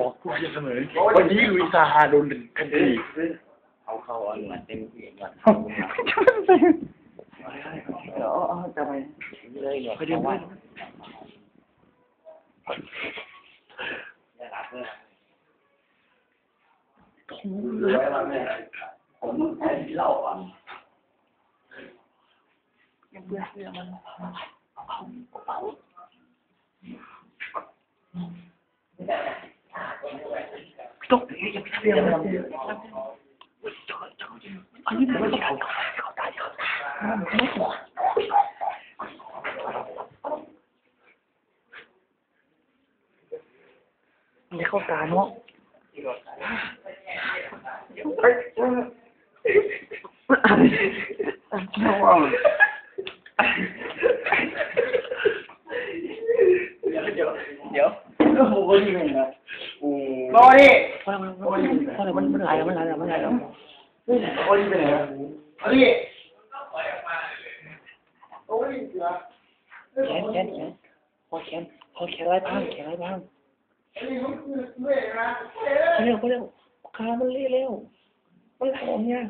บอกผู้เสมอวันนี้ลุยซาฮาโดนคดีเอาเข้าเอาหนวดเต็มที่ก่อนอ๋ออ๋อจะไปเลยหนวดไปเดินว่าไปได้รับเลยผมแค่เล่าอะต้องเรียกมันอันนี้มันเขาเขาตายเขาไม่เข้าตาเนาะเดี๋ยวเดี๋ยว โอ้โหนี่ไงนะโอ้รอดิพอแล้วพอแล้วมันมันไหลแล้วมันไหลแล้วมันไหลแล้วโอ้ยไปไหนอะเอาดิโอ้ยเสือแขนแขนแขนพอแขนพอแขนไรพังแขนไรพังไอ้นี่มันคือเมื่อยนะเร็วเร็วขามันเละเร็วมันไหลออกเนี่ย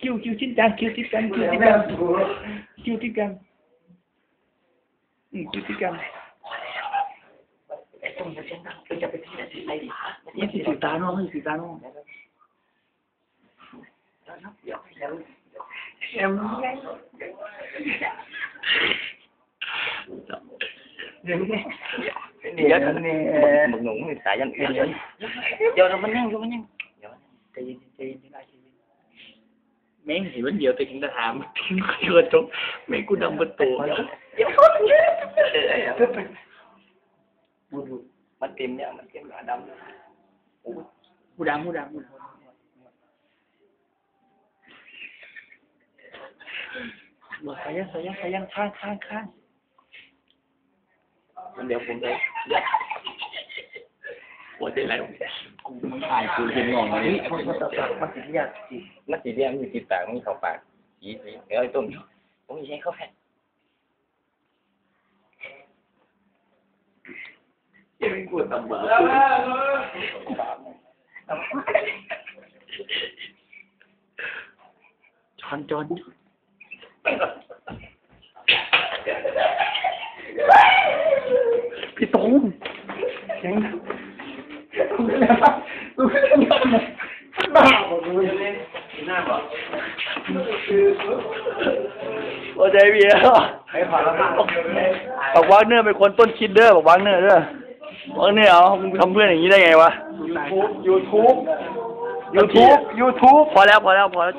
คิวคิวชิ้นจังคิวติดกันคิวติดแม่กันดูคิวติดกันอืมคิวติดกันไอ้ต้มจะเช่นนั้นจะไปที่ไหนที่ไหนดีมันสีตาเนาะมันสีตาเนาะเดี๋ยวเดี๋ยวแอมเดี๋ยวนี้เดี๋ยวกันนี่มึงหนุ่มสายยันเดี๋ยวเดี๋ยวมันยังเดี๋ยวมันยังเดี๋ยวใจเย็นใจเย็นใจเย็นแม่ง เห็นมันเดียวแต่ถึงทหารมันทิ้งกระจกแม่งกูดำประตูเดี๋ยวเดี๋ยว มันเต็มเนี่ยมันเต็มดำกูดำกูดำกูดำบอกใส่ยังใส่ยังใส่ยังข้างข้างข้างเดี๋ยวผมเลยปวดใจแล้วกูมันถ่ายกูเห็นงงเลยมันมันตัดมันติดยากมันสีเรียมมีติดปากมีเข้าปากสีสีเดี๋ยวไอ้ต้มผมใช้เข้าแผ่น ยังปวดตำบาจอนจอนพี่ตุ้มยังดูแลบ้าดูแลบ้าบ้าบอกดูหน้าบ่โอ้ใจเบียร์ใครผ่านแล้วบ้างบอกว่าเนอร์เป็นคนต้นคิดเด้อบอกว่าเนอร์เด้อ วากเนอร์เอามึงทำเพื่อนอย่างนี้ได้ไงวะยูทูบยูทูบยูทูบยูทูบพอแล้วพอแล้วพอแล้ว